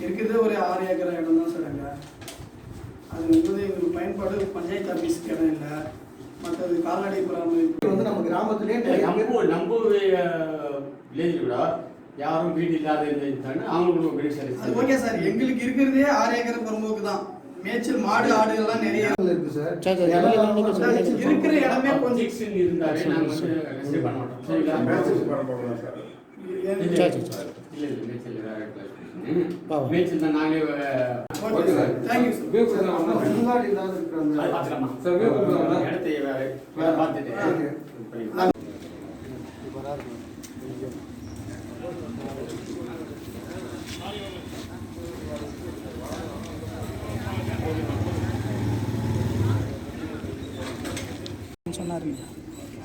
இருக்கிறது ஒரு ஆறு ஏக்கர் இடம் தான் சார் அங்கே. அது வந்து எங்களுக்கு பயன்பாடு பஞ்சாயத்து ஆஃபீஸ்க்கு இடம் இல்லை. மற்றது கால்நடை பராமரிப்பு. வந்து நம்ம கிராமத்திலே நம்ம நம்ம வில்லேஜ் கூட யாரும் வீடு இல்லாத இருந்தாங்க அவங்களுக்கு வீடு சரி அது ஓகே சார். எங்களுக்கு இருக்கிறதே ஆறு ஏக்கர் புறம்போக்கு தான் மேய்ச்சல் மாடு ஆடு எல்லாம் நிறைய இருக்கு சார். இருக்கிற இடமே கொஞ்சம் இருந்தாலே நாங்கள் வந்து பண்ண மாட்டோம். சரிங்களா? எ- சரி, சரி. இல்லை இல்லை மேய்ச்சல் தான் நாங்களே ஓகே சார் தேங்க்யூ சார் முன்னாடி ஏதாவது இருக்கிற அந்த அது பார்த்துக்கலாமா சார், view கொடுக்கலாமா? இடத்தை வேற வேற பார்த்துட்டு சொன்னாருங்க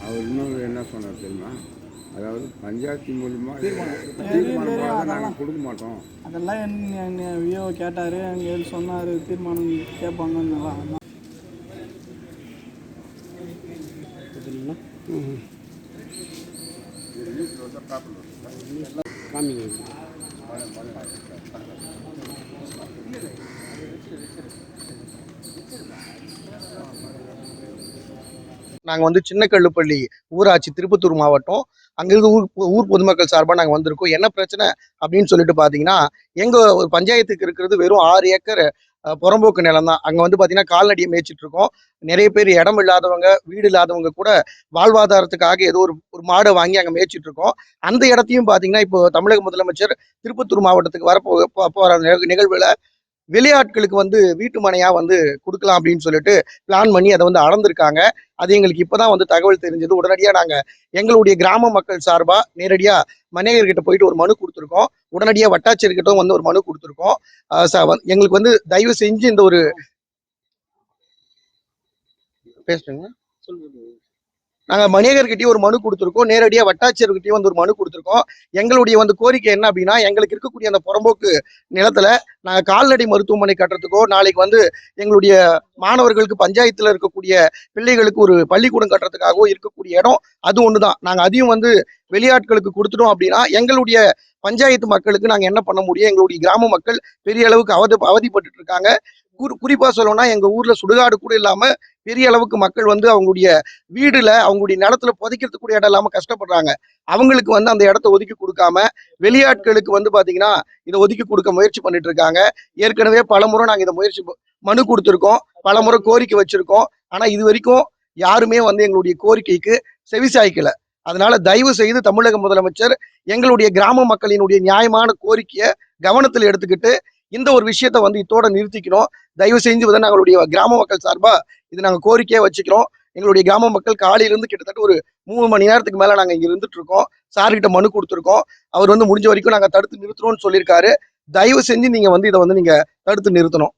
அவர் இன்னொரு என்ன சொன்னார் தெரியுமா? அதாவது பஞ்சாயத்து மூலியமா தெரியும், தீர்மானம். நாங்கள் கொடுக்க மாட்டோம். அதெல்லாம் என்ன வியோ கேட்டார். அங்கே சொன்னார் தீர்மானம் கேட்பாங்கன்னு காமிங்க. நாங்கள் வந்து சின்ன கல்லுப்பள்ளி ஊராட்சி திருப்பத்தூர் மாவட்டம். அங்கிருந்து ஊர் ஊர் பொதுமக்கள் சார்பாக நாங்கள் வந்திருக்கோம். என்ன பிரச்சனை அப்படின்னு சொல்லிட்டு பார்த்தீங்கன்னா எங்கள் ஒரு பஞ்சாயத்துக்கு இருக்கிறது வெறும் ஆறு ஏக்கர் புறம்போக்கு நிலம் தான். அங்கே வந்து பார்த்தீங்கன்னா கால்நடியை மேய்ச்சிட்டு இருக்கோம் நிறைய பேர் இடம் இல்லாதவங்க வீடு இல்லாதவங்க கூட வாழ்வாதாரத்துக்காக ஏதோ ஒரு ஒரு மாடை வாங்கி அங்கே மேய்ச்சிட்டு இருக்கோம் அந்த இடத்தையும் பார்த்தீங்கன்னா இப்போ தமிழக முதலமைச்சர் திருப்பத்தூர் மாவட்டத்துக்கு வரப்போ போ- போற நிக- வெளியாட்களுக்கு வந்து வீட்டு மனையா வந்து கொடுக்கலாம் அப்படின்னு சொல்லிட்டு பிளான் பண்ணி அதை வந்து அளந்திருக்காங்க. அது எங்களுக்கு இப்பதான் வந்து தகவல் தெரிஞ்சது. உடனடியா நாங்க எங்களுடைய கிராம மக்கள் சார்பா நேரடியா மனையர்கிட்ட போயிட்டு ஒரு மனு கொடுத்துருக்கோம். உடனடியா வட்டாட்சியர்கிட்ட வந்து ஒரு மனு கொடுத்துருக்கோம். எங்களுக்கு வந்து தயவு செஞ்சு இந்த ஒரு பேசுறீங்க நாங்கள் மணியகர்கிட்டயும் ஒரு மனு கொடுத்துருக்கோம். நேரடியாக வட்டாட்சியர்கிட்டயும் வந்து ஒரு மனு கொடுத்துருக்கோம். எங்களுடைய வந்து கோரிக்கை என்ன அப்படின்னா எங்களுக்கு இருக்கக்கூடிய அந்த புறம்போக்கு நிலத்தில் நாங்கள் கால்நடை மருத்துவமனை கட்டுறதுக்கோ நாளைக்கு வந்து எங்களுடைய மாணவர்களுக்கு பஞ்சாயத்தில் இருக்கக்கூடிய பிள்ளைகளுக்கு ஒரு பள்ளிக்கூடம் கட்டுறதுக்காகவோ இருக்கக்கூடிய இடம் அது ஒன்று தான் நாங்கள் அதையும் வந்து வெளியாட்களுக்கு கொடுத்துட்டோம் அப்படின்னா எங்களுடைய பஞ்சாயத்து மக்களுக்கு நாங்கள் என்ன பண்ண முடியும்? எங்களுடைய கிராம மக்கள் பெரிய அளவுக்கு அவதி அவதிப்பட்டு இருக்காங்க. குறிப்பாக சொல்லணும்னா எங்கள் ஊரில் சுடுகாடு கூட இல்லாமல் பெரிய அளவுக்கு மக்கள் வந்து அவங்களுடைய வீடுல அவங்களுடைய நிலத்துல புதைக்கிறதுக்கு கூட இடம் இல்லாம கஷ்டப்படுறாங்க. அவங்களுக்கு வந்து அந்த இடத்த ஒதுக்கி கொடுக்காம வெளியாட்களுக்கு வந்து பாத்தீங்கன்னா இதை ஒதுக்கி கொடுக்க முயற்சி பண்ணிட்டு இருக்காங்க ஏற்கனவே பலமுறை நாங்க இதை முயற்சி மனு கொடுத்துருக்கோம். பல முறை கோரிக்கை வச்சிருக்கோம். ஆனா இது வரைக்கும் யாருமே வந்து எங்களுடைய கோரிக்கைக்கு செவிசாய்க்கல. அதனால தயவு செய்து தமிழக முதலமைச்சர் எங்களுடைய கிராம மக்களினுடைய நியாயமான கோரிக்கையை கவனத்தில் எடுத்துக்கிட்டு இந்த ஒரு விஷயத்த வந்து இதோட நிறுத்திக்கணும். தயவு செஞ்சு வந்து நாங்களுடைய கிராம மக்கள் சார்பா இது நாங்க கோரிக்கையை வச்சுக்கிறோம். எங்களுடைய கிராம மக்கள் காலையிலேருந்து கிட்டத்தட்ட ஒரு மூணு மணி நேரத்துக்கு மேல நாங்க இங்க இருந்துட்டு இருக்கோம். சார்கிட்ட மனு கொடுத்துருக்கோம். அவர் வந்து முடிஞ்ச வரைக்கும் நாங்க தடுத்து நிறுத்துறோம்னு சொல்லியிருக்காரு. தயவு செஞ்சு நீங்க வந்து இதை வந்து நீங்க தடுத்து நிறுத்தணும்.